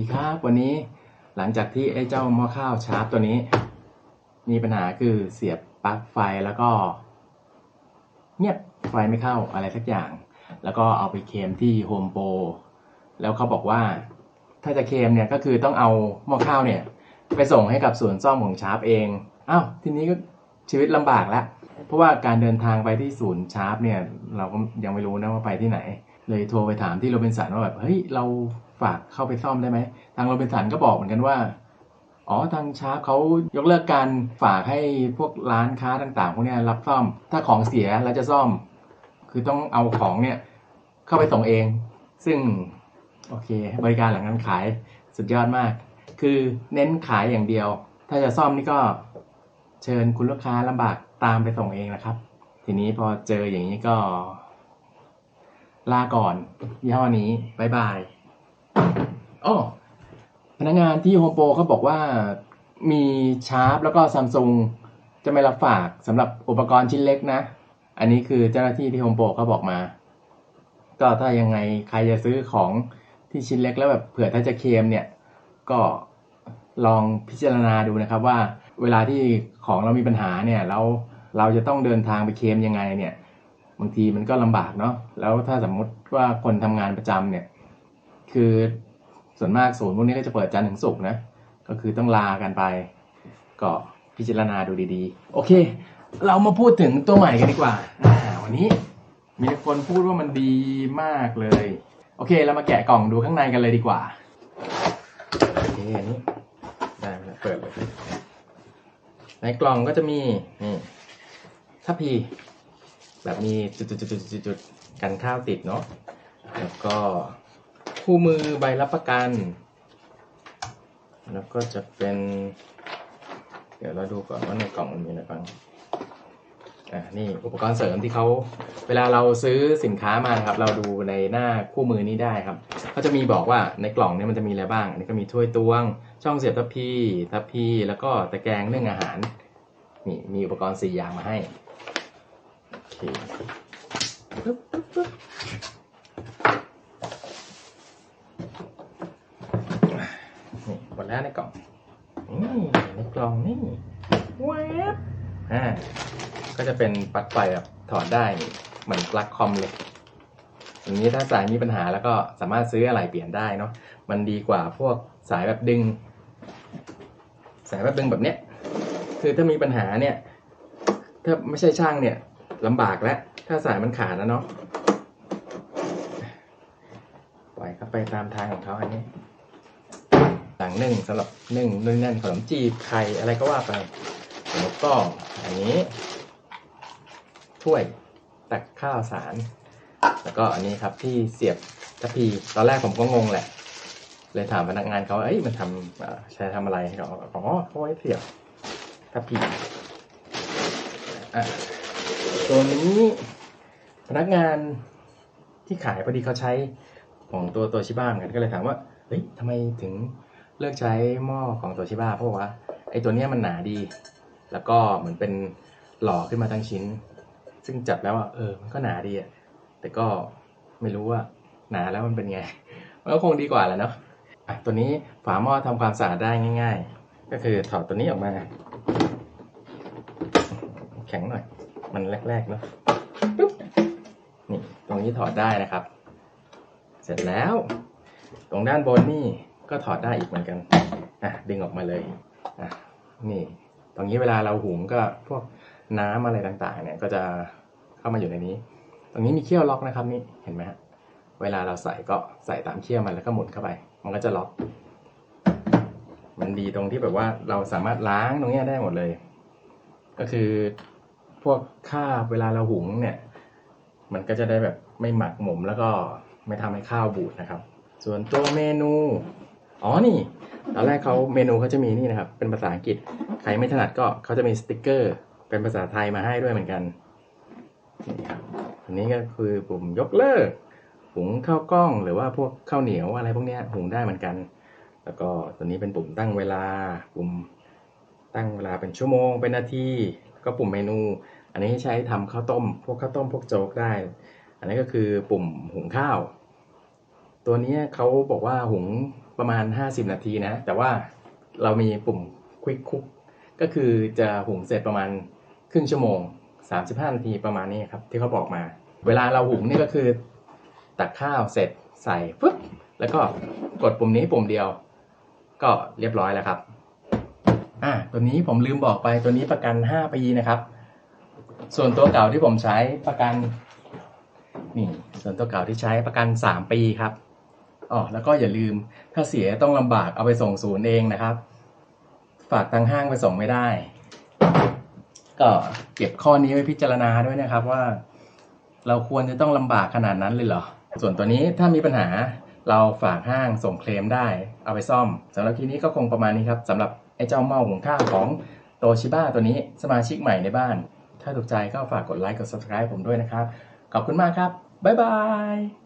ดีครับวันนี้หลังจากที่ไอ้เจ้าหม้อข้าวชาร์ปตัวนี้ มีปัญหาคือเสียบปลั๊กไฟแล้วก็ เงียบไฟไม่เข้าอะไรสักอย่าง แล้วก็เอาไปเคมที่โฮมโปรแล้วเขาบอกว่าถ้าจะเคมเนี่ยก็คือต้องเอาหม้อข้าวเนี่ย ไปส่งให้กับศูนย์ซ่อมของชาร์ปเองอ้าวทีนี้ก็ชีวิตลำบากแล้วเพราะว่าการเดินทางไปที่ศูนย์ชาร์ปเนี่ย เราก็ยังไม่รู้นะว่าไปที่ไหน เลยโทรไปถามที่โรบินสันว่าแบบเฮ้ยเรา ฝากเข้าไปซ่อมได้ไหม ทางโรบินสันก็บอกเหมือนกันว่า อ๋อ ทางชาร์ปเขายกเลิกการฝากให้พวกร้านค้าต่างๆ พวกนี้รับซ่อม ถ้าของเสียแล้วจะซ่อม คือต้องเอาของเนี่ยเข้าไปส่งเอง ซึ่งโอเค บริการหลังการขายสุดยอดมาก คือเน้นขายอย่างเดียว ถ้าจะซ่อมนี่ก็เชิญคุณลูกค้าลำบากตามไปส่งเองนะครับ ทีนี้พอเจออย่างนี้ก็ ลาก่อนยี่ห้อนี้บายบาย อ้อพนักงานที่โฮมโปรเขาบอกว่ามีชาร์ปแล้วก็ซัมซุงจะไม่รับฝากสำหรับอุปกรณ์ชิ้นเล็กนะ อันนี้คือเจ้าหน้าที่ที่โฮมโปรเขาบอกมา ก็ถ้ายังไงใครจะซื้อของที่ชิ้นเล็กแล้วแบบเผื่อถ้าจะเคลมเนี่ย ก็ลองพิจารณาดูนะครับว่าเวลาที่ของเรามีปัญหาเนี่ยแล้วเราจะต้องเดินทางไปเคลมยังไงเนี่ย บางทีมันก็ลำบากเนาะแล้วถ้าสมมติว่าคนทำงานประจำเนี่ย คือส่วนมากศูนย์พวกนี้ก็จะเปิดจันทร์ถึงศุกร์นะ ก็คือต้องลากันไป ก็พิจารณาดูดีๆ โอเค เรามาพูดถึงตัวใหม่กันดีกว่า วันนี้มีคนพูดว่ามันดีมากเลย โอเค เรามาแกะกล่องดูข้างในกันเลยดีกว่าโอเคอันนี้ได้เปิดเลยในกล่องก็จะมีนี่ทัพพีแบบมีจุดๆๆๆกันข้าวติดเนาะแล้วก็ คู่มือใบรับประกัน แล้วก็จะเป็น เดี๋ยวเราดูก่อนว่าในกล่องมันมีอะไรบ้างอ่านี่อุปกรณ์เสริมที่เขาเวลาเราซื้อสินค้ามาครับ เราดูในหน้าคู่มือนี้ได้ครับเขาจะมีบอกว่าในกล่องเนี้มันจะมีอะไรบ้างอันนี้ก็มีถ้วยตวง ช่องเสียบทัพพีทัพพีแล้วก็ตะแกรงนึ่งอาหารนี่มีอุปกรณ์สี่อย่างมาให้โอเคปึ๊บปึ๊บปึ๊บ ในกล่องนี่ในกล่องนี่แวบอ่าก็จะเป็นปลั๊กไฟแบบถอดได้เหมือนปลั๊กคอมเลยอย่างนี้ถ้าสายมีปัญหาแล้วก็สามารถซื้ออะไรเปลี่ยนได้เนาะมันดีกว่าพวกสายแบบดึง สายแบบดึงแบบเนี้ยคือถ้ามีปัญหาเนี่ย ถ้าไม่ใช่ช่างเนี่ยลำบากแล้วถ้าสายมันขาดนะเนาะปล่อยเขาไปตามทางของเขาอันนี้ หลังนึ่งสำหรับนึ่งนึ่งนั่นขนมจีบไข่อะไรก็ว่าไปแล้วก็อันนี้ถ้วยตักข้าวสาร แล้วก็อันนี้ครับที่เสียบทัพพีตอนแรกผมก็งงแหละ เลยถามพนักงานเขาว่าเอ้ยมันทำใช้ทำอะไรเขาบอกอ๋อเขาไว้เสียบทัพพีอะตัวนี้พนักงานที่ขายพอดีเขาใช้ของตัวตัวชิบ้าเหมือนกันก็เลยถามว่า เฮ้ยทำไมถึง เลือกใช้หม้อของตัวชิบ้าเพราะว่าไอ้ตัวเนี้ยมันหนาดี แล้วก็เหมือนเป็นหล่อขึ้นมาทั้งชิ้น ซึ่งจับแล้วอะเออมันก็หนาดีอะแต่ก็ไม่รู้ว่าหนาแล้วมันเป็นไง มันก็คงดีกว่าแหละเนาะอะตัวนี้ฝาหม้อทำความสะอาดได้ง่าย ๆ ก็คือถอดตัวนี้ออกมา แข็งหน่อย มันแรกๆเนาะปุ๊บนี่ตรงนี้ถอดได้นะครับ เสร็จแล้ว ตรงด้านบนนี่ ก็ถอดได้อีกเหมือนกันอะดึงออกมาเลยอะนี่ ตรงนี้เวลาเราหุงก็พวกน้ำอะไรต่างๆ เนี่ยก็จะเข้ามาอยู่ในนี้ ตรงนี้มีเขี้ยวล็อกนะครับนี่เห็นไหมฮะเวลาเราใส่ก็ใส่ตามเขี้ยวมันแล้วก็หมุนเข้าไป มันก็จะล็อก มันดีตรงที่แบบว่าเราสามารถล้างตรงนี้ได้หมดเลย ก็คือพวกข้าวเวลาเราหุงเนี่ย มันก็จะได้แบบไม่หมักหมมแล้วก็ไม่ทำให้ข้าวบูดนะครับ ส่วนตัวเมนู อ๋อนี่ตอนแรกเขาเมนูเขาจะมีนี่นะครับ เป็นภาษาอังกฤษ ใครไม่ถนัดก็เขาจะมีสติกเกอร์ เป็นภาษาไทยมาให้ด้วยเหมือนกันนี่ครับอันนี้ก็คือปุ่มยกเลิกหุงข้าวกล้องหรือว่าพวกข้าวเหนียวอะไรพวกเนี้ยหุงได้เหมือนกัน แล้วก็ตัวนี้เป็นปุ่มตั้งเวลา ปุ่มตั้งเวลาเป็นชั่วโมง เป็นนาทีก็ปุ่มเมนู อันนี้ใช้ทำข้าวต้ม พวกข้าวต้มพวกโจ๊กได้ อันนี้ก็คือปุ่มหุงข้าว ตัวนี้เขาบอกว่าหุง ประมาณ 50 นาทีนะ แต่ว่าเรามีปุ่ม Quick Cook ก็คือจะหุงเสร็จประมาณครึ่งชั่วโมง 35 นาทีประมาณนี้ครับ ที่เขาบอกมา เวลาเราหุงนี่ก็คือ ตักข้าวเสร็จใส่ปุ๊บแล้วก็กดปุ่มนี้ปุ่มเดียว ก็เรียบร้อยแล้วครับอ่าตัวนี้ผมลืมบอกไปตัวนี้ประกัน 5 ปีนะครับ ส่วนตัวเก่าที่ผมใช้ประกันนี่ส่วนตัวเก่าที่ใช้ประกัน 3 ปีครับ อ๋อแล้วก็อย่าลืมถ้าเสียต้องลำบากเอาไปส่งศูนย์เองนะครับ ฝากทางห้างไปส่งไม่ได้ ก็เก็บข้อนี้ไว้พิจารณาด้วยนะครับว่า เราควรจะต้องลำบากขนาดนั้นเลยเหรอ ส่วนตัวนี้ถ้ามีปัญหาเราฝากห้างส่งเคลมได้ เอาไปซ่อมสำหรับทีนี้ก็คงประมาณนี้ครับสำหรับไอ้เจ้าหม้อหุงข้าวของโตชิบ้าตัวนี้สมาชิกใหม่ในบ้าน ถ้าถูกใจก็ฝากกดไลค์กด subscribe ผมด้วยนะครับ ขอบคุณมากครับ บ๊ายบาย